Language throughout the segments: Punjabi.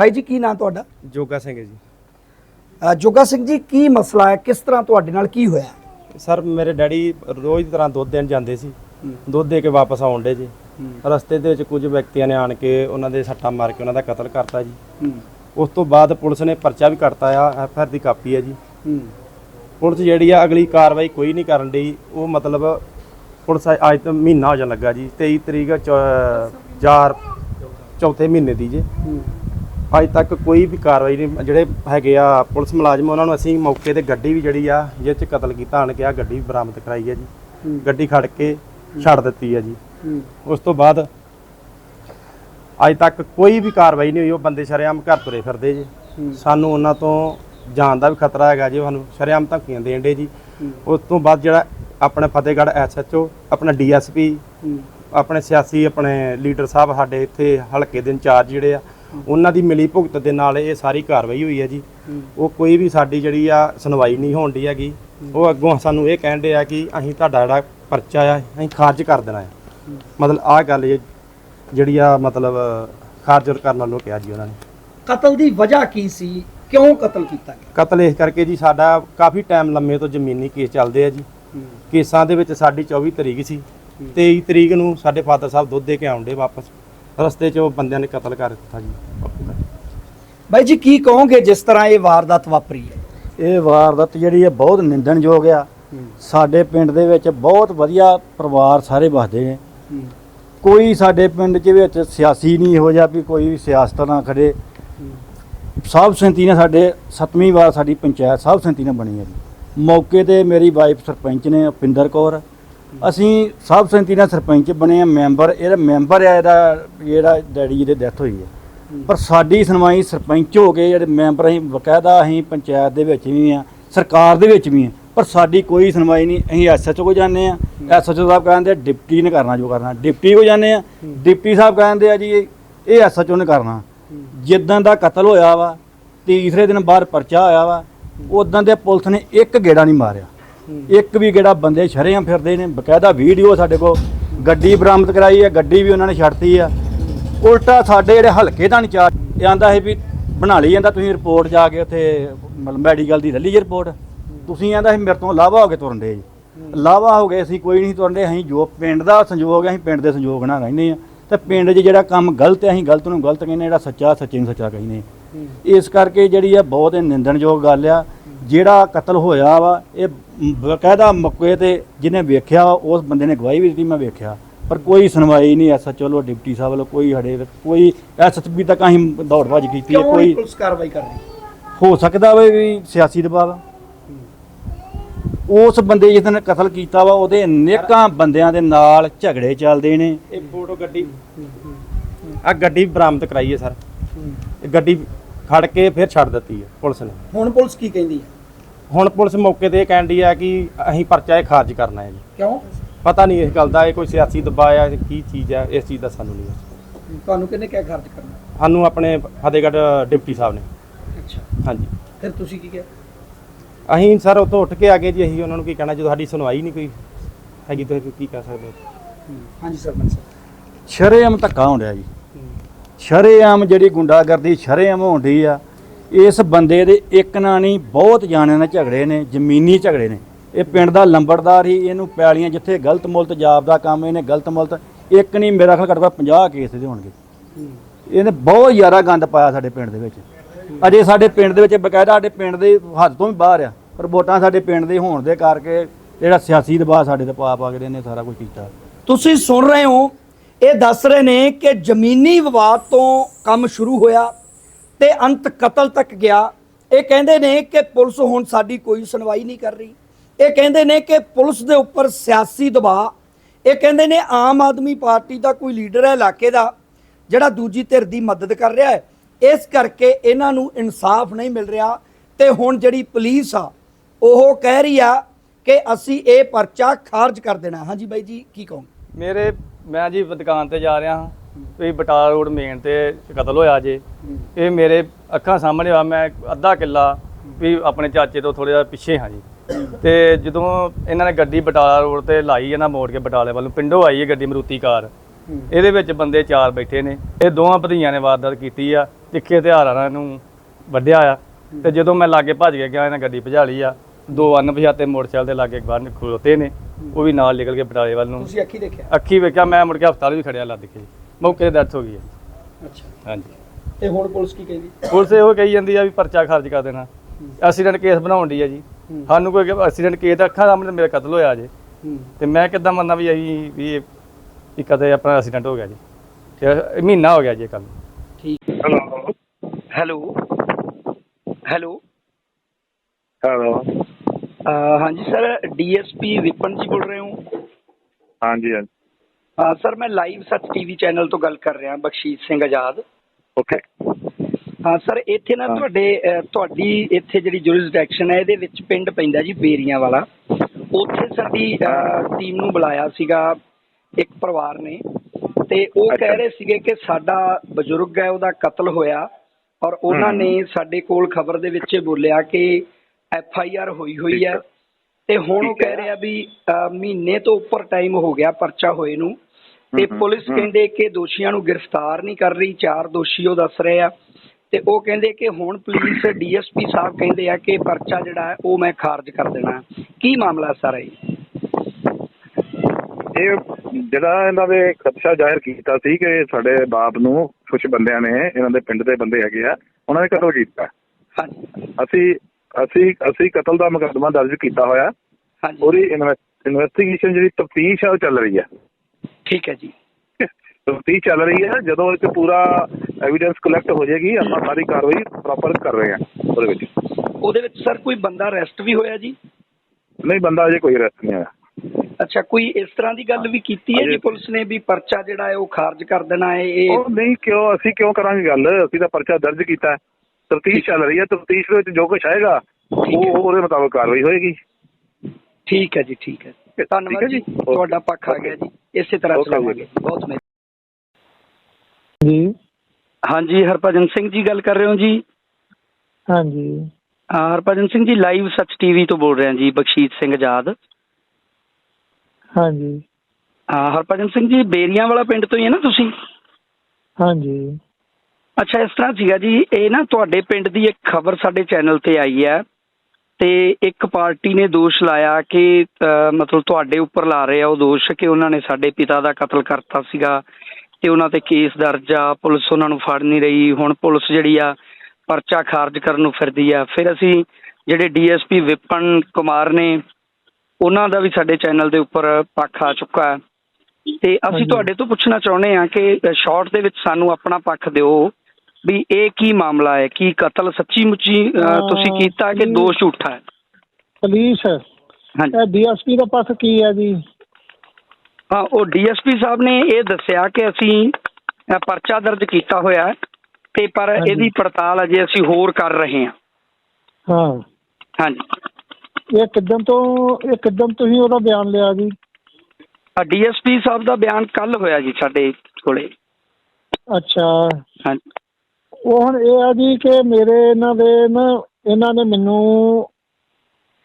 ਬਾਈ ਜੀ ਕੀ ਨਾਂ ਤੁਹਾਡਾ? ਜੋਗਾ ਸਿੰਘ ਹੈ ਜੀ। ਅ, ਜੋਗਾ ਸਿੰਘ ਜੀ ਕੀ ਮਸਲਾ ਹੈ? ਕਿਸ ਤਰ੍ਹਾਂ ਤੁਹਾਡੇ ਨਾਲ ਕੀ ਹੋਇਆ? ਸਰ ਮੇਰੇ ਡੈਡੀ ਰੋਜ਼ ਦੀ ਤਰ੍ਹਾਂ ਦੁੱਧ ਦੇਣ ਜਾਂਦੇ ਸੀ। ਦੁੱਧ ਦੇ ਕੇ ਵਾਪਸ ਆਉਣ ਡੇ ਜੀ। ਰਸਤੇ ਦੇ ਵਿੱਚ ਕੁਝ ਵਿਅਕਤੀਆਂ ਨੇ ਆਣ ਕੇ ਉਹਨਾਂ ਦੇ ਸੱਟਾਂ ਮਾਰ ਕੇ ਉਹਨਾਂ ਦਾ ਕਤਲ ਕਰਤਾ ਜੀ। ਉਸ ਤੋਂ ਬਾਅਦ ਪੁਲਿਸ ਨੇ ਪਰਚਾ ਵੀ ਕੱਟਤਾ ਆ ਐਫ ਆਰ ਦੀ ਕਾਪੀ ਹੈ ਜੀ। ਪੁਲਿਸ ਜਿਹੜੀ ਆ ਅਗਲੀ ਕਾਰਵਾਈ ਕੋਈ ਨਹੀਂ ਕਰਨ ਡਈ। ਉਹ ਮਤਲਬ ਪੁਲਿਸ ਅੱਜ ਤੋਂ ਮਹੀਨਾ ਹੋ ਜਾਣ ਲੱਗਾ ਜੀ। 23 ਤਰੀਕ 4 ਚੌਥੇ ਮਹੀਨੇ ਦੀ ਜੀ। ਅੱਜ ਤੱਕ ਕੋਈ ਵੀ ਕਾਰਵਾਈ ਨਹੀਂ ਜਿਹੜੇ ਹੈਗੇ ਆ ਪੁਲਿਸ ਮੁਲਾਜ਼ਮ ਉਹਨਾਂ ਨੂੰ ਅਸੀਂ ਮੌਕੇ ਤੇ ਗੱਡੀ ਵੀ ਜਿਹੜੀ ਆ ਜਿਹ ਚ ਕਤਲ ਕੀਤਾ ਆਣ ਕੇ ਆ ਗੱਡੀ ਵੀ ਬਰਾਮਦ ਕਰਾਈ ਹੈ ਜੀ। ਗੱਡੀ ਖੜ ਕੇ ਛੱਡ ਦਿੱਤੀ ਹੈ ਜੀ। ਉਸ ਤੋਂ ਬਾਅਦ ਅੱਜ ਤੱਕ ਕੋਈ ਵੀ ਕਾਰਵਾਈ ਨਹੀਂ ਹੋਈ ਉਹ ਬੰਦੇ ਸ਼ਰੇਆਮ ਘਰ ਤੁਰੇ ਫਿਰਦੇ ਜੀ। ਸਾਨੂੰ ਉਹਨਾਂ ਤੋਂ ਜਾਨ ਦਾ ਵੀ ਖਤਰਾ ਹੈਗਾ ਜੀ ਸਾਨੂੰ ਸ਼ਰੇਆਮ ਧਮਕੀਆਂ ਦੇਣ ਦੇ ਜੀ। ਉਸ ਤੋਂ ਬਾਅਦ ਜਿਹੜਾ ਆਪਣੇ ਫਤਿਹਗੜ੍ਹ ਐਸਐਚਓ ਆਪਣਾ ਡੀਐਸਪੀ ਆਪਣੇ ਸਿਆਸੀ ਆਪਣੇ ਲੀਡਰ ਸਾਹਿਬ ਸਾਡੇ ਇੱਥੇ ਹਲਕੇ ਦੇ ਇੰਚਾਰਜ ਜਿਹੜੇ ਆ ਉਹਨਾਂ ਦੀ ਮਿਲੀ ਭੁਗਤ ਦੇ ਨਾਲ ਇਹ ਸਾਰੀ ਕਾਰਵਾਈ ਹੋਈ ਹੈ ਜੀ। ਉਹ ਕੋਈ ਵੀ ਸਾਡੀ ਜਿਹੜੀ ਆ ਸੁਣਵਾਈ ਨਹੀਂ ਹੋਣ ਦੀ ਹੈਗੀ। ਉਹ ਅੱਗੋਂ ਸਾਨੂੰ ਇਹ ਕਹਿੰਦੇ ਆ ਕਿ ਅਸੀਂ ਤੁਹਾਡਾ ਜਿਹੜਾ ਪਰਚਾ ਆ ਅਸੀਂ ਖਾਰਜ ਕਰ ਦੇਣਾ ਹੈ ਮਤਲਬ ਆਹ ਗੱਲ ਇਹ ਜਿਹੜੀ ਆ ਮਤਲਬ ਖਾਰਜ ਕਰਨ ਵੱਲੋਂ ਕਿਹਾ ਜੀ ਉਹਨਾਂ ਨੇ। ਕਤਲ ਦੀ ਵਜ੍ਹਾ ਕੀ ਸੀ? ਕਿਉਂ ਕਤਲ ਕੀਤਾ ਗਿਆ? ਕਤਲ ਇਸ ਕਰਕੇ ਜੀ ਸਾਡਾ ਕਾਫੀ ਟਾਈਮ ਲੰਮੇ ਤੋਂ ਜ਼ਮੀਨੀ ਕੇਸ ਚੱਲਦੇ ਆ ਜੀ। ਕੇਸਾਂ ਦੇ ਵਿੱਚ ਸਾਡੀ 24 ਤਰੀਕ ਸੀ। 23 ਤਰੀਕ ਨੂੰ ਸਾਡੇ ਫਾਦਰ ਸਾਹਿਬ ਦੁੱਧ ਦੇ ਕੇ ਆਉਂਦੇ ਵਾਪਸ। ਰਸਤੇ 'ਚ ਉਹ ਬੰਦਿਆਂ ਨੇ ਕਤਲ ਕਰ ਦਿੱਤਾ ਜੀ। ਬਾਈ ਜੀ ਕੀ ਕਹੋਗੇ ਜਿਸ ਤਰ੍ਹਾਂ ਇਹ ਵਾਰਦਾਤ ਵਾਪਰੀ ਹੈ? ਇਹ ਵਾਰਦਾਤ ਜਿਹੜੀ ਹੈ ਬਹੁਤ ਨਿੰਦਣਯੋਗ ਆ। ਸਾਡੇ ਪਿੰਡ ਦੇ ਵਿੱਚ ਬਹੁਤ ਵਧੀਆ ਪਰਿਵਾਰ ਸਾਰੇ ਵਸਦੇ ਨੇ। ਕੋਈ ਸਾਡੇ ਪਿੰਡ ਦੇ ਵਿੱਚ ਸਿਆਸੀ ਨਹੀਂ ਹੋ ਜਾ ਵੀ ਕੋਈ ਵੀ ਸਿਆਸਤ ਨਾਲ ਖੜੇ। ਸਭ ਸੰਤੀ ਨੇ ਸਾਡੇ ਸੱਤਵੀਂ ਵਾਰ ਸਾਡੀ ਪੰਚਾਇਤ ਸਭ ਸੰਤੀ ਨੇ ਬਣੀ ਹੈ ਜੀ। ਮੌਕੇ ਤੇ ਮੇਰੀ ਵਾਈਫ ਸਰਪੰਚ ਨੇ ਉਪਿੰਦਰ ਕੌਰ। ਅਸੀਂ ਸਭ ਸੰਤੀ ਨਾਲ ਸਰਪੰਚ ਬਣੇ ਆ ਮੈਂਬਰ ਇਹਦਾ ਮੈਂਬਰ ਆ ਇਹਦਾ ਜਿਹੜਾ ਡੈਡੀ ਦੀ ਡੈਥ ਹੋਈ ਹੈ। ਪਰ ਸਾਡੀ ਸੁਣਵਾਈ ਸਰਪੰਚ ਹੋ ਕੇ ਜਿਹੜੇ ਮੈਂਬਰ ਅਸੀਂ ਬਕਾਇਦਾ ਅਸੀਂ ਪੰਚਾਇਤ ਦੇ ਵਿੱਚ ਵੀ ਆ ਸਰਕਾਰ ਦੇ ਵਿੱਚ ਵੀ ਆ ਪਰ ਸਾਡੀ ਕੋਈ ਸੁਣਵਾਈ ਨਹੀਂ। ਅਸੀਂ ਐਸਐਚਓ ਕੋ ਜਾਂਦੇ ਆ ਐਸਐਚਓ ਸਾਹਿਬ ਕਹਿੰਦੇ ਆ, ਡਿਪਟੀ ਨੇ ਕਰਨਾ ਜੋ ਕਰਨਾ। ਡਿਪਟੀ ਕੋ ਜਾਂਦੇ ਆ ਡਿਪਟੀ ਸਾਹਿਬ ਕਹਿੰਦੇ ਆ ਜੀ ਇਹ- ਐਸਐਚਓ ਨੇ ਕਰਨਾ। ਜਿੱਦਾਂ ਦਾ ਕਤਲ ਹੋਇਆ ਵਾ ਤੀਸਰੇ ਦਿਨ ਬਾਅਦ ਪਰਚਾ ਹੋਇਆ ਵਾ ਉਦੋਂ ਦੇ ਪੁਲਿਸ ਨੇ ਇੱਕ ਗੇੜਾ ਨਹੀਂ ਮਾਰਿਆ। ਇੱਕ ਵੀ ਗੇੜਾ ਬੰਦੇ ਸ਼ਰੇਆਮ ਫਿਰਦੇ ਨੇ ਬਕਾਇਦਾ ਵੀਡੀਓ ਸਾਡੇ ਕੋਲ ਗੱਡੀ ਬਰਾਮਦ ਕਰਾਈ ਹੈ ਗੱਡੀ ਵੀ ਉਹਨਾਂ ਨੇ ਛੱਡਤੀ ਆ। ਉਲਟਾ ਸਾਡੇ ਜਿਹੜੇ ਹਲਕੇ ਦਾ ਇੰਚਾਰਜ ਇਹ ਆਂਦਾ ਹੈ ਵੀ ਬਣਾ ਲਈ ਜਾਂਦਾ ਤੁਸੀਂ ਰਿਪੋਰਟ ਜਾ ਕੇ ਉੱਥੇ ਮਤਲਬ ਮੈਡੀਕਲ ਦੀ ਲੱਲੀ ਜੀ ਰਿਪੋਰਟ। ਤੁਸੀਂ ਆਂਦਾ ਸੀ ਮੇਰੇ ਤੋਂ ਲਾਵਾ ਹੋ ਕੇ ਤੁਰਨ ਦੇ ਜੀ। ਲਾਵਾ ਹੋ ਗਏ ਅਸੀਂ ਕੋਈ ਨਹੀਂ ਤੁਰਨ ਦੇ ਅਸੀਂ ਜੋ ਪਿੰਡ ਦਾ ਸੰਯੋਗ ਹੈ ਅਸੀਂ ਪਿੰਡ ਦੇ ਸੰਯੋਗ ਨਾਲ ਕਹਿੰਦੇ ਆ। ਤੇ ਪਿੰਡ 'ਚ ਜਿਹੜਾ ਕੰਮ ਗਲਤ ਹੈ ਅਸੀਂ ਗਲਤ ਨੂੰ ਗਲਤ ਕਹਿੰਦੇ ਜਿਹੜਾ ਸੱਚਾ ਸੱਚੇ ਨੂੰ ਸੱਚਾ ਕਹਿੰਦੇ। ਇਸ ਕਰਕੇ ਜਿਹੜੀ ਆ ਬਹੁਤ ਨਿੰਦਣਯੋਗ ਗੱਲ ਆ ਜਿਹੜਾ ਕਤਲ ਹੋਇਆ ਵਾ ਇਹ ਬਕਾਇਦਾ ਮੌਕੇ ਤੇ ਜਿਹਨੇ ਵੇਖਿਆ ਵਾ, ਉਸ ਬੰਦੇ ਨੇ ਗਵਾਹੀ ਵੀ ਦਿੱਤੀ ਮੈਂ ਵੇਖਿਆ। ਪਰ ਕੋਈ ਸੁਣਵਾਈ ਨਹੀਂ ਐਸਾ ਚਲੋ ਡਿਪਟੀ ਸਾਹਿਬ ਵੱਲੋਂ ਕੋਈ ਸਾਡੇ ਕੋਈ ਐਸਐਸਪੀ ਤੱਕ ਅਸੀਂ ਦੌੜ ਭੱਜ ਕੀਤੀ ਹੈ ਕੋਈ ਪੁਲਿਸ ਕਾਰਵਾਈ ਕਰ ਰਹੀ ਹੋ? ਸਕਦਾ ਵਾ ਵੀ ਸਿਆਸੀ ਦਬਾਅ ਉਸ ਬੰਦੇ ਜਿਸ ਨੇ ਕਤਲ ਕੀਤਾ ਵਾ ਉਹਦੇ ਅਨੇਕਾਂ ਬੰਦਿਆਂ ਦੇ ਨਾਲ ਝਗੜੇ ਚੱਲਦੇ ਨੇ। ਇਹ ਫੋਟੋ ਗੱਡੀ ਆ ਗੱਡੀ ਬਰਾਮਦ ਕਰਾਈ ਹੈ ਸਰ। ਇਹ ਗੱਡੀ ਖੜ ਕੇ ਫਿਰ ਛੱਡ ਦਿੱਤੀ ਹੈ ਪੁਲਿਸ ਨੇ। ਹੁਣ ਪੁਲਿਸ ਕੀ ਕਹਿੰਦੀ ਹੈ? ਹੁਣ ਪੁਲਿਸ ਮੌਕੇ ਤੇ ਇਹ ਕਹਿੰਦੀ ਆ ਕਿ ਅਸੀਂ ਪਰਚਾ ਇਹ ਖਾਰਜ ਕਰਨਾ ਹੈ ਜੀ। ਕਿਉਂ? ਪਤਾ ਨਹੀਂ ਇਸ ਗੱਲ ਦਾ ਇਹ ਕੋਈ ਸਿਆਸੀ ਦਬਾਅ ਆ ਕੀ ਚੀਜ਼ ਆ ਇਸ ਚੀਜ਼ ਦਾ ਸਾਨੂੰ ਨਹੀਂ ਤੁਹਾਨੂੰ ਕਿਹਨੇ ਕਿਹਾ ਖਰਚ ਕਰਨਾ? ਸਾਨੂੰ ਆਪਣੇ ਫਤਿਹਗੜ੍ਹ ਡਿਪਟੀ ਸਾਹਿਬ ਨੇ। ਅੱਛਾ। ਹਾਂਜੀ। ਫਿਰ ਤੁਸੀਂ ਕੀ ਕਿਹਾ? ਅਸੀਂ ਸਰ ਉੱਥੋਂ ਉੱਠ ਕੇ ਆ ਗਏ ਜੀ ਅਸੀਂ ਉਹਨਾਂ ਨੂੰ ਕੀ ਕਹਿਣਾ ਜਦੋਂ ਸਾਡੀ ਸੁਣਵਾਈ ਨਹੀਂ ਕੋਈ ਹੈਗੀ ਤਾਂ ਫਿਰ ਕੀ ਕਹਿ ਸਕਦੇ ਹੋ? ਹਾਂਜੀ ਸਰਪੰਚ ਸਾਹਿਬ। ਸ਼ਰੇਆਮ ਧੱਕਾ ਰਿਹਾ ਜੀ। ਸ਼ਰੇਆਮ ਜਿਹੜੀ ਗੁੰਡਾਗਰਦੀ ਸ਼ਰੇਆਮ ਹੋਣਦੀ ਆ, ਇਸ ਬੰਦੇ ਦੇ ਇੱਕ ਨਾਲ ਨਹੀਂ, ਬਹੁਤ ਜਾਣਿਆਂ ਨਾਲ ਝਗੜੇ ਨੇ, ਜ਼ਮੀਨੀ ਝਗੜੇ ਨੇ। ਇਹ ਪਿੰਡ ਦਾ ਲੰਬੜਦਾਰ ਹੀ ਇਹਨੂੰ ਪੈਲੀਆਂ ਜਿੱਥੇ ਗਲਤ ਮੁਲਤ ਜਾਬ ਦਾ ਕੰਮ, ਇਹਨੇ ਗਲਤ ਮੁਲਤ, ਇੱਕ ਨਹੀਂ, ਮੇਰਾ ਖਿਆਲ ਘੱਟੋ ਘੱਟ 50 ਕੇਸ ਦੇ ਹੋਣਗੇ। ਇਹਨੇ ਬਹੁਤ ਜ਼ਿਆਦਾ ਗੰਦ ਪਾਇਆ ਸਾਡੇ ਪਿੰਡ ਦੇ ਵਿੱਚ। ਅਜੇ ਸਾਡੇ ਪਿੰਡ ਦੇ ਵਿੱਚ ਬਕਾਇਦਾ ਸਾਡੇ ਪਿੰਡ ਦੇ ਹੱਦ ਤੋਂ ਵੀ ਬਾਹਰ ਆ, ਪਰ ਵੋਟਾਂ ਸਾਡੇ ਪਿੰਡ ਦੇ ਹੋਣ ਦੇ ਕਰਕੇ ਜਿਹੜਾ ਸਿਆਸੀ ਦਬਾਅ ਸਾਡੇ ਤੇ ਪਾ ਪਾ ਕੇ ਇਹਨੇ ਸਾਰਾ ਕੁਝ ਕੀਤਾ। ਤੁਸੀਂ ਸੁਣ ਰਹੇ ਹੋ ਇਹ ਦੱਸ ਰਹੇ ਨੇ ਕਿ ਜ਼ਮੀਨੀ ਵਿਵਾਦ ਤੋਂ ਕੰਮ ਸ਼ੁਰੂ ਹੋਇਆ ਤੇ ਅੰਤ ਕਤਲ ਤੱਕ ਗਿਆ। ਇਹ ਕਹਿੰਦੇ ਨੇ ਕਿ ਪੁਲਿਸ ਹੁਣ ਸਾਡੀ ਕੋਈ ਸੁਣਵਾਈ ਨਹੀਂ ਕਰ ਰਹੀ। ਇਹ ਕਹਿੰਦੇ ਨੇ ਕਿ ਪੁਲਿਸ ਦੇ ਉੱਪਰ ਸਿਆਸੀ ਦਬਾਅ। ਇਹ ਕਹਿੰਦੇ ਨੇ ਆਮ ਆਦਮੀ ਪਾਰਟੀ ਦਾ ਕੋਈ ਲੀਡਰ ਹੈ ਇਲਾਕੇ ਦਾ, ਜਿਹੜਾ ਦੂਜੀ ਧਿਰ ਦੀ ਮਦਦ ਕਰ ਰਿਹਾ ਹੈ। ਇਸ ਕਰਕੇ ਇਹਨਾਂ ਨੂੰ ਇਨਸਾਫ ਨਹੀਂ ਮਿਲ ਰਿਹਾ ਤੇ ਹੁਣ ਜਿਹੜੀ ਪੁਲਿਸ ਆ, ਉਹ ਕਹਿ ਰਹੀ ਆ ਕਿ ਅਸੀਂ ਇਹ ਪਰਚਾ ਖਾਰਜ ਕਰ ਦੇਣਾ। ਹਾਂਜੀ ਬਾਈ ਜੀ, ਕੀ ਕਹੋਗੇ? ਮੇਰੇ ਮੈਂ ਜੀ ਦੁਕਾਨ ਤੇ ਜਾ ਰਿਹਾ ਹਾਂ। ਵੀ ਬਟਾਲਾ ਰੋਡ ਮੇਨ ਤੇ ਕਤਲ ਹੋਇਆ ਜੇ। ਇਹ ਮੇਰੇ ਅੱਖਾਂ ਸਾਹਮਣੇ ਆ, ਮੈਂ ਅੱਧਾ ਕਿੱਲਾ ਵੀ ਆਪਣੇ ਚਾਚੇ ਤੋਂ ਥੋੜਾ ਜਿਹਾ ਪਿੱਛੇ ਹਾਂ ਜੀ। ਤੇ ਜਦੋਂ ਇਹਨਾਂ ਨੇ ਗੱਡੀ ਬਟਾਲਾ ਰੋਡ ਤੇ ਲਾਈ, ਇਹਨਾਂ ਮੋੜ ਕੇ ਬਟਾਲੇ ਵੱਲੋਂ ਪਿੰਡੋਂ ਆਈ ਹੈ ਗੱਡੀ ਮਰੂਤੀ ਕਾਰ। ਇਹਦੇ ਵਿੱਚ ਬੰਦੇ ਚਾਰ ਬੈਠੇ ਨੇ। ਇਹ ਦੋਵਾਂ ਭਤੀਆਂ ਨੇ ਵਾਰਦਾਤ ਕੀਤੀ ਆ, ਤਿੱਖੇ ਹਥਿਆਰਾਂ ਨਾਲ ਇਹਨੂੰ ਵੱਢਿਆ ਆ। ਤੇ ਜਦੋਂ ਮੈਂ ਲਾਗੇ ਭੱਜ ਕੇ ਗਿਆ, ਇਹਨਾਂ ਗੱਡੀ ਭਜਾ ਲਈ ਆ। ਦੋ ਅਣਪਛਾਤੇ ਮੋਟਰਸਾਈਕਲ ਦੇ ਲਾਗੇ ਬਾਹਰ ਖਲੋਤੇ ਨੇ। ਉਹ ਵੀ ਨਾਲ ਨਿਕਲ ਕੇ ਬਟਾਲੇ ਵੱਲ ਨੂੰ। ਤੁਸੀਂ ਅੱਖੀ ਦੇਖਿਆ? ਅੱਖੀ ਵੇਖਿਆ ਮੈਂ ਮੁੜ ਕੇ ਹਸਪਤਾਲ ਵੀ ਖੜਿਆ ਲੱਦ ਕੇ। ਮੌਕੇ ਤੇ ਡੈਥ ਹੋ ਗਈ ਹੈ। ਅੱਛਾ। ਹਾਂਜੀ। ਤੇ ਹੁਣ ਪੁਲਿਸ ਕੀ ਕਹਿੰਦੀ? ਪੁਲਿਸ ਇਹੋ ਕਹੀ ਜਾਂਦੀ ਆ ਵੀ ਪਰਚਾ ਖਾਰਜ ਕਰ ਦੇਣਾ। ਐਕਸੀਡੈਂਟ ਕੇਸ ਬਣਾਉਣ ਦੀ ਆ ਜੀ। ਹੂੰ। ਸਾਨੂੰ ਕੋਈ ਐਕਸੀਡੈਂਟ ਕੇਸ ਦਾ ਅੱਖਾਂ ਸਾਹਮਣੇ ਮੇਰਾ ਕਤਲ ਹੋਇਆ ਜੇ। ਤੇ ਮੈਂ ਕਿੱਦਾਂ ਮੰਨਾਂ ਵੀ ਅਸੀਂ ਵੀ ਇਹ ਕਦੇ ਆਪਣਾ ਐਕਸੀਡੈਂਟ ਹੋ ਗਿਆ ਜੀ। ਤੇ ਇਹ ਮਹੀਨਾ ਹੋ ਗਿਆ ਜੀ ਕੱਲ ਠੀਕ। ਹੈਲੋ ਹੈਲੋ ਹੈਲੋ ਹੈਲੋ ਹਾਂਜੀ ਸਰ ਡੀਐਸਪੀ ਵਿਪਨ ਜੀ ਬੋਲ ਰਹੇ ਹੋ? ਹਾਂਜੀ ਹਾਂਜੀ। ਹਾਂ ਸਰ ਮੈਂ ਲਾਈਵ ਸੱਚ ਟੀਵੀ ਚੈਨਲ ਤੋਂ ਗੱਲ ਕਰ ਰਿਹਾ ਬਖਸ਼ੀਸ਼ ਸਿੰਘ ਆਜ਼ਾਦ। ਓਕੇ ਹਾਂ ਸਰ ਇੱਥੇ ਨਾ। ਤੁਹਾਡੇ ਤੁਹਾਡੀ ਇੱਥੇ ਜਿਹੜੀ ਜੁਰਿਸਡਿਕਸ਼ਨ ਹੈ ਇਹਦੇ ਵਿੱਚ ਪਿੰਡ ਪੈਂਦਾ ਜੀ ਬੇਰੀਆਂ ਵਾਲਾ। ਉੱਥੇ ਸਾਡੀ ਟੀਮ ਨੂੰ ਬੁਲਾਇਆ ਸੀਗਾ ਇੱਕ ਪਰਿਵਾਰ ਨੇ। ਤੇ ਉਹ। ਕਹਿ ਰਹੇ ਸੀਗੇ ਕਿ ਸਾਡਾ ਬਜ਼ੁਰਗ ਹੈ ਉਹਦਾ ਕਤਲ ਹੋਇਆ। ਔਰ ਉਹਨਾਂ। ਨੇ ਸਾਡੇ ਕੋਲ ਖਬਰ ਦੇ ਵਿੱਚ ਬੋਲਿਆ ਕਿ ਐਫ ਆਈ ਆਰ ਹੋਈ ਹੋਈ ਹੈ। ਤੇ ਹੁਣ ਉਹ। ਕਹਿ ਰਿਹਾ ਵੀ ਮਹੀਨੇ ਤੋਂ ਉੱਪਰ ਟਾਈਮ ਹੋ ਗਿਆ ਪਰਚਾ ਹੋਏ ਨੂੰ। ਤੇ ਪੁਲਿਸ। ਕਹਿੰਦੇ ਕਿ ਦੋਸ਼ੀਆਂ ਨੂੰ ਗ੍ਰਿਫਤਾਰ ਨਹੀਂ ਕਰ ਰਹੀ ਚਾਰ ਦੋਸ਼ੀ ਉਹ ਦੱਸ ਰਹੇ ਆ। ਤੇ ਉਹ ਕਹਿੰਦੇ ਕਿ ਹੁਣ ਪੁਲਿਸ ਡੀਐਸਪੀ ਸਾਹਿਬ ਕਹਿੰਦੇ ਆ ਕਿ ਪਰਚਾ ਜਿਹੜਾ ਉਹ ਮੈਂ ਖਾਰਜ ਕਰ ਦੇਣਾ ਕੀ ਮਾਮਲਾ ਸਾਰਾ ਇਹ? ਇਹ ਜਿਹੜਾ ਇਹਨਾਂ ਦੇ ਖਦਸ਼ਾ ਜ਼ਾਹਿਰ ਕੀਤਾ ਸੀ ਕਿ ਸਾਡੇ ਬਾਪ ਨੂੰ ਕੁਝ ਬੰਦਿਆਂ ਨੇ ਇਹਨਾਂ ਦੇ ਪਿੰਡ ਦੇ ਬੰਦੇ ਹੈਗੇ ਆ ਉਹਨਾਂ ਨੇ ਕਤਲ ਕੀਤਾ। ਅਸੀਂ ਅਸੀਂ ਅਸੀਂ ਕਤਲ ਦਾ ਮੁਕੱਦਮਾ ਦਰਜ ਕੀਤਾ ਹੋਇਆ। ਹਾਂਜੀ। ਉਹਦੀ ਇਨਵੈਸਟੀਗੇਸ਼ਨ ਜਿਹੜੀ ਤਫਤੀਸ਼ ਹੈ ਉਹ ਚੱਲ ਰਹੀ ਹੈ ਠੀਕ ਹੈ ਜੀ। ਤਫਤੀਸ਼ ਚੱਲ ਰਹੀ ਹੈ ਜਦੋਂ ਇਹ ਪੂਰਾ ਐਵੀਡੈਂਸ ਕਲੈਕਟ ਹੋ ਜਾਏਗੀ ਆਪਾਂ ਸਾਰੀ ਕਾਰਵਾਈ ਪ੍ਰੋਪਰ ਕਰ ਰਹੇ ਹਾਂ ਉਹਦੇ ਵਿੱਚ। ਉਹਦੇ ਵਿੱਚ ਸਰ ਕੋਈ ਬੰਦਾ ਅਰੈਸਟ ਵੀ ਹੋਇਆ ਜੀ? ਨਹੀਂ ਬੰਦਾ ਅਜੇ ਕੋਈ ਅਰੈਸਟ ਨਹੀਂ ਆਇਆ ਅੱਛਾ ਕੋਈ ਇਸ ਤਰ੍ਹਾਂ ਦੀ ਗੱਲ ਵੀ ਕੀਤੀ ਹੈ ਜੀ ਪੁਲਿਸ ਨੇ ਵੀ ਪਰਚਾ ਜਿਹੜਾ ਹੈ ਉਹ ਖਾਰਜ ਕਰ ਦੇਣਾ ਹੈ ਇਹ ਉਹ ਨਹੀਂ ਕਿਉਂ ਅਸੀਂ ਕਿਉਂ ਕਰਾਂਗੇ ਗੱਲ? ਅਸੀਂ ਤਾਂ ਪਰਚਾ ਦਰਜ ਕੀਤਾ ਹੈ। ਤਫਤੀਸ਼ ਚੱਲ ਰਹੀ ਹੈ ਤਫਤੀਸ਼ ਦੇ ਵਿੱਚ ਜੋ ਕੁਝ ਆਏਗਾ ਹੈ। ਉਹ ਉਹਦੇ ਮੁਤਾਬਕ ਕਾਰਵਾਈ ਹੋਏਗੀ। ਠੀਕ ਹੈ ਜੀ ਠੀਕ ਹੈ। ਧੰਨਵਾਦ ਹੈ ਜੀ। ਤੁਹਾਡਾ ਪੱਖ ਆ ਗਿਆ ਜੀ। ਇਸੇ ਤਰ੍ਹਾਂ ਚਲਾਵਾਂਗੇ ਬਹੁਤ ਜੀ। ਹਾਂਜੀ ਹਰਭਜਨ ਸਿੰਘ ਜੀ ਗੱਲ ਕਰ ਰਹੇ ਹੋ ਜੀ? ਹਾਂਜੀ। ਹਾਂ, ਹਰਭਜਨ ਸਿੰਘ ਜੀ ਲਾਈਵ ਸੱਚ ਟੀਵੀ ਤੋਂ ਬੋਲ ਰਿਹਾ ਜੀ ਬਖਸ਼ੀਤ ਸਿੰਘ ਆਜ਼ਾਦ। ਹਾਂਜੀ। ਹਾਂ ਹਰਭਜਨ ਸਿੰਘ ਜੀ ਬੇਰੀਆਂ ਵਾਲਾ ਪਿੰਡ ਤੋਂ ਹੀ ਹੈ ਨਾ ਤੁਸੀਂ? ਹਾਂਜੀ। ਅੱਛਾ ਇਸ ਤਰ੍ਹਾਂ ਸੀਗਾ ਜੀ ਇਹ ਨਾ ਤੁਹਾਡੇ ਪਿੰਡ ਦੀ ਇੱਕ ਖਬਰ ਸਾਡੇ ਚੈਨਲ ਤੇ ਆਈ ਹੈ ਤੇ ਇੱਕ ਪਾਰਟੀ ਨੇ ਦੋਸ਼ ਲਾਇਆ ਕਿ ਮਤਲਬ ਤੁਹਾਡੇ ਉੱਪਰ ਲਾ ਰਹੇ ਆ ਉਹ ਦੋਸ਼ ਕਿ ਉਹਨਾਂ ਨੇ ਸਾਡੇ ਪਿਤਾ ਦਾ ਕਤਲ ਕਰਤਾ ਸੀਗਾ ਤੇ ਉਹਨਾਂ ਤੇ ਕੇਸ ਦਰਜ ਆ ਪੁਲਿਸ ਉਹਨਾਂ ਨੂੰ ਫੜ ਨਹੀਂ ਰਹੀ ਹੁਣ ਪੁਲਿਸ ਜਿਹੜੀ ਆ ਪਰਚਾ ਖਾਰਜ ਕਰਨ ਨੂੰ ਫਿਰਦੀ ਆ। ਫਿਰ ਅਸੀਂ ਜਿਹੜੇ ਡੀਐਸਪੀ ਵਿਪਨ ਕੁਮਾਰ ਨੇ ਉਹਨਾਂ ਦਾ ਵੀ ਸਾਡੇ ਚੈਨਲ ਦੇ ਉੱਪਰ ਪੱਖ ਆ ਚੁੱਕਾ ਹੈ। ਤੇ ਅਸੀਂ। ਤੁਹਾਡੇ ਤੋਂ ਪੁੱਛਣਾ ਚਾਹੁੰਦੇ ਹਾਂ ਕਿ ਸ਼ਾਰਟ ਦੇ ਵਿੱਚ ਸਾਨੂੰ ਆਪਣਾ ਪੱਖ ਦਿਓ। ਵੀ ਇਹ ਕੀ ਮਾਮਲਾ ਹੈ ਕੀ ਕਤਲ ਸੱਚੀ ਮੁੱਚੀ ਤੁਸੀਂ ਕੀਤਾ ਕਿ। ਦੋਸ਼ ਝੂਠਾ ਹੈ? ਪੁਲਿਸ ਹਾਂਜੀ। ਇਹ ਡੀਐਸਪੀ ਦਾ ਪੱਖ ਕੀ ਹੈ ਜੀ? ਹਾਂ ਉਹ ਡੀਐਸਪੀ ਸਾਹਿਬ ਨੇ ਇਹ ਦੱਸਿਆ ਕਿ ਅਸੀਂ ਪਰਚਾ ਦਰਜ ਕੀਤਾ ਹੋਇਆ ਹੈ ਤੇ ਪਰ। ਇਹਦੀ ਪੜਤਾਲ ਅਜੇ ਅਸੀਂ ਹੋਰ ਕਰ ਰਹੇ ਹਾਂ। ਹਾਂ। ਹਾਂਜੀ। ਇਹ ਕਿਦਾਂ ਤੋਂ ਇਹ ਕਿਦਾਂ ਤੁਸੀਂ ਉਹਦਾ ਬਿਆਨ ਲਿਆ ਜੀ? ਡੀਐਸਪੀ ਸਾਹਿਬ ਦਾ ਬਿਆਨ ਕੱਲ ਹੋਇਆ ਜੀ ਸਾਡੇ ਕੋਲੇ। ਅੱਛਾ। ਹਾਂਜੀ। ਉਹ ਹੁਣ ਇਹ ਆ ਜੀ ਕਿ ਮੇਰੇ ਇਹਨਾਂ ਦੇ ਨਾ ਇਹਨਾਂ ਨੇ ਮੈਨੂੰ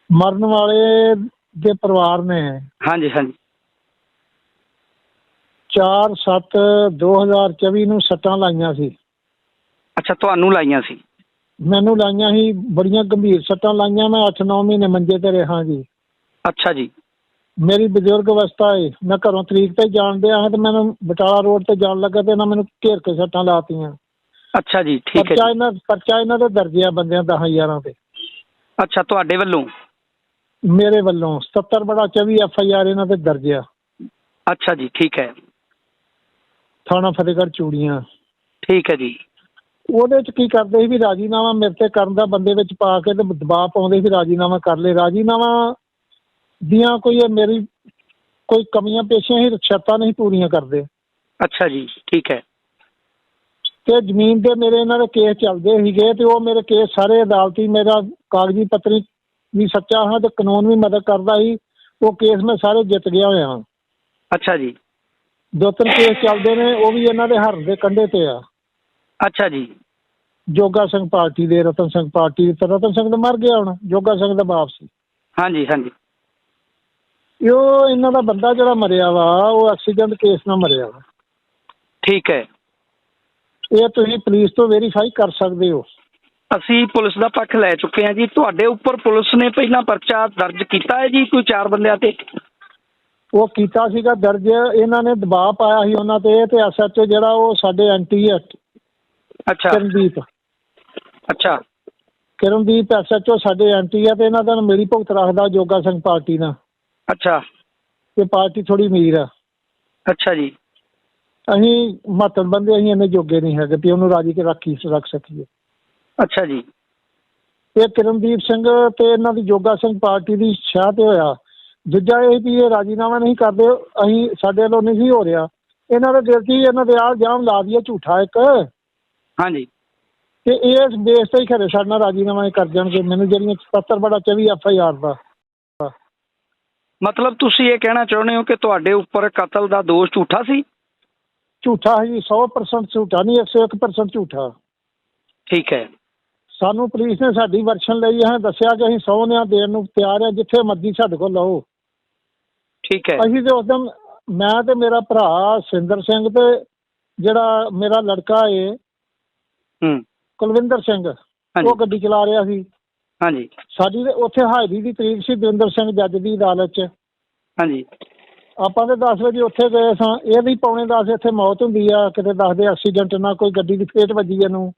ਮਰਨ ਵਾਲੇ ਦੇ ਪਰਿਵਾਰ ਨੇ ਹਾਂਜੀ ਹਾਂਜੀ। 4 7 2024 ਨੂੰ ਸੱਟਾਂ ਲਾਈਆਂ ਸੀ। ਅੱਛਾ ਤੁਹਾਨੂੰ ਲਾਈਆਂ ਸੀ? ਮੈਨੂੰ ਲਾਈਆਂ ਸੀ ਬੜੀਆਂ ਗੰਭੀਰ ਸੱਟਾਂ ਲਾਈਆਂ ਮੈਂ 8-9 ਮਹੀਨੇ ਮੰਜੇ ਤੇ ਰਿਹਾ ਜੀ। ਅੱਛਾ ਜੀ। ਮੇਰੀ ਬਜ਼ੁਰਗ ਅਵਸਥਾ ਹੈ ਮੈਂ ਘਰੋਂ ਤਰੀਕ ਤੇ ਜਾਣ ਡਿਆ ਹਾਂ ਤੇ ਮੈਨੂੰ ਬਟਾਲਾ ਰੋਡ ਤੇ ਜਾਣ ਲੱਗਾ ਤੇ ਇਹਨਾਂ ਮੈਨੂੰ ਘੇਰ ਕੇ ਸੱਟਾਂ ਲਾਤੀਆਂ ਅੱਛਾ ਜੀ ਠੀਕ ਹੈ ਪਰਚਾ ਜੀ। ਇਹਨਾਂ ਪਰਚਾ ਇਹਨਾਂ ਦੇ ਦਰਜਿਆ ਬੰਦਿਆਂ 10000 ਤੇ। ਅੱਛਾ ਤੁਹਾਡੇ ਵੱਲੋਂ? ਮੇਰੇ ਵੱਲੋਂ। 70 ਬੜਾ 24 ਐਫ ਆਈ ਆਰ ਇਹਨਾਂ ਦੇ ਦਰਜਿਆ ਅੱਛਾ ਜੀ ਠੀਕ ਹੈ। ਥਾਣਾ ਫਤਿਹਗੜ੍ਹ ਚੂੜੀਆਂ। ਠੀਕ ਹੈ ਜੀ। ਉਹਦੇ ਚ ਕੀ ਕਰਦੇ ਸੀ ਵੀ ਰਾਜੀਨਾਮਾ ਮੇਰੇ ਤੇ ਕਰਨ ਦਾ ਬੰਦੇ ਵਿੱਚ ਪਾ ਕੇ ਤੇ ਦਬਾਅ ਪਾਉਂਦੇ ਸੀ ਰਾਜੀਨਾਮਾ ਕਰ ਲੈ ਰਾਜੀਨਾਮਾ ਦੀਆਂ ਕੋਈ ਇਹ ਮੇਰੀ ਕੋਈ ਕਮੀਆਂ ਪੇਸ਼ੀਆਂ ਹੀ ਸ਼ਰਤਾਂ ਨਹੀਂ ਪੂਰੀਆਂ ਕਰਦੇ। ਅੱਛਾ ਜੀ ਠੀਕ ਹੈ। ਤੇ ਜ਼ਮੀਨ ਦੇ ਮੇਰੇ ਇਹਨਾਂ ਦੇ ਕੇਸ ਚੱਲਦੇ ਸੀਗੇ ਤੇ ਉਹ ਮੇਰੇ ਕੇਸ ਸਾਰੇ ਅਦਾਲਤੀ ਮੇਰਾ ਕਾਗਜ਼ੀ ਪੱਤਰੀ ਵੀ ਸੱਚਾ ਹਾਂ ਤੇ ਕਾਨੂੰਨ ਵੀ ਮਦਦ ਕਰਦਾ ਸੀ ਉਹ ਕੇਸ ਮੈਂ ਸਾਰੇ ਜਿੱਤ ਗਿਆ ਹੋਇਆ ਹਾਂ। ਅੱਛਾ ਜੀ। ਦੋ ਤਿੰਨ ਕੇਸ ਚੱਲਦੇ ਨੇ ਉਹ ਵੀ ਇਹਨਾਂ ਦੇ ਹਰਨ ਦੇ ਕੰਢੇ ਤੇ ਆ। ਅੱਛਾ ਜੀ। ਜੋਗਾ ਸਿੰਘ ਪਾਰਟੀ ਦੇ ਰਤਨ ਸਿੰਘ ਪਾਰਟੀ ਤੇ ਰਤਨ ਸਿੰਘ ਤਾਂ ਮਰ ਗਿਆ ਹੁਣ ਜੋਗਾ ਸਿੰਘ ਦਾ ਬਾਪ ਸੀ ਹਾਂਜੀ। ਹਾਂਜੀ ਉਹ ਇਹਨਾਂ ਦਾ ਬੰਦਾ ਜਿਹੜਾ ਮਰਿਆ ਵਾ ਉਹ ਐਕਸੀਡੈਂਟ ਕੇਸ ਨਾਲ ਮਰਿਆ ਵਾ। ਠੀਕ ਹੈ। ਇਹ ਤੁਸੀਂ ਪੁਲਿਸ ਤੋਂ ਵੈਰੀਫਾਈ ਕਰ ਸਕਦੇ ਹੋ। ਅਸੀਂ ਪੁਲਿਸ ਦਾ ਪੱਖ ਲੈ ਚੁੱਕੇ ਹਾਂ ਜੀ। ਤੁਹਾਡੇ ਉੱਪਰ ਪੁਲਿਸ ਨੇ ਪਹਿਲਾਂ ਪਰਚਾ ਦਰਜ ਕੀਤਾ ਹੈ ਜੀ ਕੋਈ ਚਾਰ ਬੰਦਿਆਂ ਤੇ? ਉਹ ਕੀਤਾ ਸੀਗਾ ਦਰਜ। ਇਹਨਾਂ ਨੇ ਦਬਾਅ ਪਾਇਆ ਸੀ ਉਹਨਾਂ ਤੇ ਤੇ ਐਸਐਚਓ ਜਿਹੜਾ ਉਹ ਸਾਡੇ ਐਂਟੀ ਹੈ। ਅੱਛਾ। ਕਰਨਦੀਪ। ਅੱਛਾ। ਕਰਨਦੀਪ ਐਸਐਚਓ ਸਾਡੇ ਐਂਟੀ ਹੈ ਤੇ ਇਹਨਾਂ ਦਾ ਮੇਰੀ ਭੁਗਤ ਰੱਖਦਾ ਜੋਗਾ ਸਿੰਘ ਪਾਰਟੀ ਨਾਲ। ਅੱਛਾ। ਤੇ ਪਾਰਟੀ ਥੋੜੀ ਅਮੀਰ ਆ ਅੱਛਾ ਜੀ। ਅਸੀਂ ਮਹੱਤਵ ਬੰਦੇ ਅਸੀਂ ਇੰਨੇ ਜੋਗੇ ਨਹੀਂ ਹੈਗੇ ਵੀ ਉਹਨੂੰ ਰਾਜੀ ਕੇ ਰੱਖੀ ਰੱਖ ਸਕੀਏ। ਅੱਛਾ ਜੀ। ਇਹ ਕਿਰਨਦੀਪ ਸਿੰਘ ਤੇ ਇਹਨਾਂ ਦੀ ਜੋਗਾ ਸਿੰਘ ਪਾਰਟੀ ਦੀ ਸ਼ਾਹ ਤੇ ਹੋਇਆ। ਦੂਜਾ ਇਹ ਵੀ ਇਹ ਰਾਜੀਨਾਮਾ ਨਹੀਂ ਕਰਦੇ ਅਸੀਂ ਸਾਡੇ ਵੱਲੋਂ ਨਹੀਂ ਸੀ ਹੋ ਰਿਹਾ। ਇਹਨਾਂ ਦੇ ਦਿਲ ਹੀ ਇਹਨਾਂ ਦੇ ਆਹ ਜਾਮ ਲਾ ਦਈਏ ਝੂਠਾ ਇੱਕ। ਹਾਂਜੀ। ਤੇ ਇਸ ਬੇਸ ਤੇ ਹੀ ਖਰੇ ਸਾਡੇ ਨਾਲ ਰਾਜੀਨਾਮਾ ਕਰ ਜਾਣਗੇ। ਮੈਨੂੰ ਜਿਹੜੀਆਂ 77 ਬੜਾ 24 ਐਫ ਆਈ ਆਰ ਦਾ। ਮਤਲਬ ਤੁਸੀਂ ਇਹ ਕਹਿਣਾ ਚਾਹੁੰਦੇ ਹੋ ਕਿ ਤੁਹਾਡੇ ਉੱਪਰ ਕਤਲ ਦਾ ਦੋਸ਼ ਝੂਠਾ ਸੀ? ਝੂਠਾ ਹੈ ਜੀ 100% ਝੂਠਾ ਨਹੀਂ 101% ਝੂਠਾ। ਠੀਕ ਹੈ। ਸਾਨੂੰ ਪੁਲਿਸ ਨੇ ਸਾਡੀ ਵਰਸ਼ਨ ਲਈ ਹੈ ਦੱਸਿਆ ਕਿ ਅਸੀਂ ਸੌ ਨਿਆਂ ਦੇਣ ਨੂੰ ਤਿਆਰ ਹਾਂ ਜਿੱਥੇ ਮਰਜ਼ੀ ਸਾਡੇ ਕੋਲ ਲਓ। ਠੀਕ ਹੈ। ਅਸੀਂ ਤੇ ਉਸ ਦਿਨ ਮੈਂ ਤੇ ਮੇਰਾ ਭਰਾ ਸਿੰਦਰ ਸਿੰਘ ਤੇ ਜਿਹੜਾ ਮੇਰਾ ਲੜਕਾ ਏ ਹੂੰ। ਕੁਲਵਿੰਦਰ ਸਿੰਘ। ਉਹ ਗੱਡੀ ਚਲਾ ਰਿਹਾ ਸੀ। ਹਾਂਜੀ। ਸਾਡੀ ਤੇ ਉੱਥੇ ਹਾਜ਼ਰੀ ਦੀ ਤਰੀਕ ਸੀ ਦਵਿੰਦਰ ਸਿੰਘ ਜੱਜ ਦੀ ਅਦਾਲਤ 'ਚ। ਹਾਂਜੀ। ਆਪਾਂ ਤੇ 10 ਵਜੇ ਉੱਥੇ ਗਏ ਸਾਂ ਇਹਦੀ ਪੌਣੇ 10 ਇੱਥੇ ਮੌਤ ਹੁੰਦੀ ਆ ਕਿਤੇ ਦੱਸਦੇ ਐਕਸੀਡੈਂਟ ਨਾਲ ਕੋਈ ਗੱਡੀ ਦੀ ਫੇਟ ਵੱਜੀ ਇਹਨੂੰ।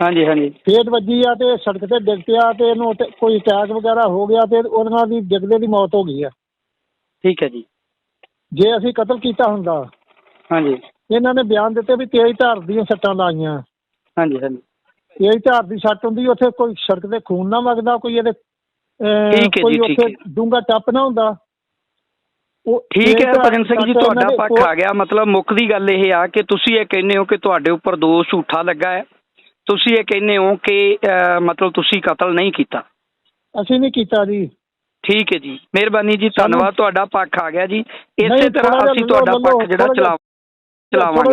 ਹਾਂਜੀ ਹਾਂਜੀ। ਫੇਟ ਵੱਜੀ ਆ ਤੇ ਸੜਕ ਤੇ ਡਿੱਗ ਪਿਆ ਤੇ ਇਹਨੂੰ ਕੋਈ ਅਟੈਕ ਵਗੈਰਾ ਹੋ ਗਿਆ ਤੇ ਉਹਦੇ ਨਾਲ ਦੀ ਡਿੱਗਦੇ ਦੀ ਮੌਤ ਹੋ ਗਈ ਆ। ਠੀਕ ਹੈ ਜੀ। ਜੇ ਅਸੀਂ ਕਤਲ ਕੀਤਾ ਹੁੰਦਾ ਹਾਂਜੀ। ਇਹਨਾਂ ਨੇ ਬਿਆਨ ਦਿੱਤੇ ਵੀ ਤੇਜ਼ ਧਾਰ ਦੀਆਂ ਸੱਟਾਂ ਲਾਈਆਂ। ਹਾਂਜੀ ਹਾਂਜੀ। ਤੇਜ਼ ਧਾਰ ਦੀ ਸੱਟ ਹੁੰਦੀ ਉੱਥੇ ਕੋਈ ਸੜਕ ਤੇ ਖੂਨ ਨਾ ਵਗਦਾ ਕੋਈ ਇਹਦੇ ਠੀਕ ਹੈ ਜੀ, ਠੀਕ ਹੈ। ਡੂੰਗਾ ਟੱਪ ਨਾ ਹੁੰਦਾ। ਠੀਕ ਹੈ ਭਜਨ ਸਿੰਘ ਜੀ ਤੁਹਾਡਾ ਪੱਖ ਆ ਗਿਆ। ਮਤਲਬ ਮੁੱਖ ਦੀ ਗੱਲ ਇਹ ਆ ਕਿ ਤੁਸੀਂ ਇਹ ਕਹਿੰਦੇ ਹੋ ਕਿ ਤੁਹਾਡੇ ਉੱਪਰ ਦੋਸ਼ ਝੂਠਾ ਲੱਗਾ ਹੈ। ਤੁਸੀਂ ਇਹ ਕਹਿੰਦੇ ਹੋ ਕਿ ਮਤਲਬ ਤੁਸੀਂ ਕਤਲ ਨਹੀਂ ਕੀਤਾ। ਅਸੀਂ ਨਹੀਂ ਕੀਤਾ ਜੀ। ਠੀਕ ਹੈ ਜੀ। ਮਿਹਰਬਾਨੀ ਜੀ ਧੰਨਵਾਦ ਤੁਹਾਡਾ ਪੱਖ ਆ ਗਿਆ ਜੀ। ਇਸੇ ਤਰ੍ਹਾਂ ਅਸੀਂ ਤੁਹਾਡਾ ਪੱਖ ਜਿਹੜਾ ਚਲਾਵਾਂਗੇ।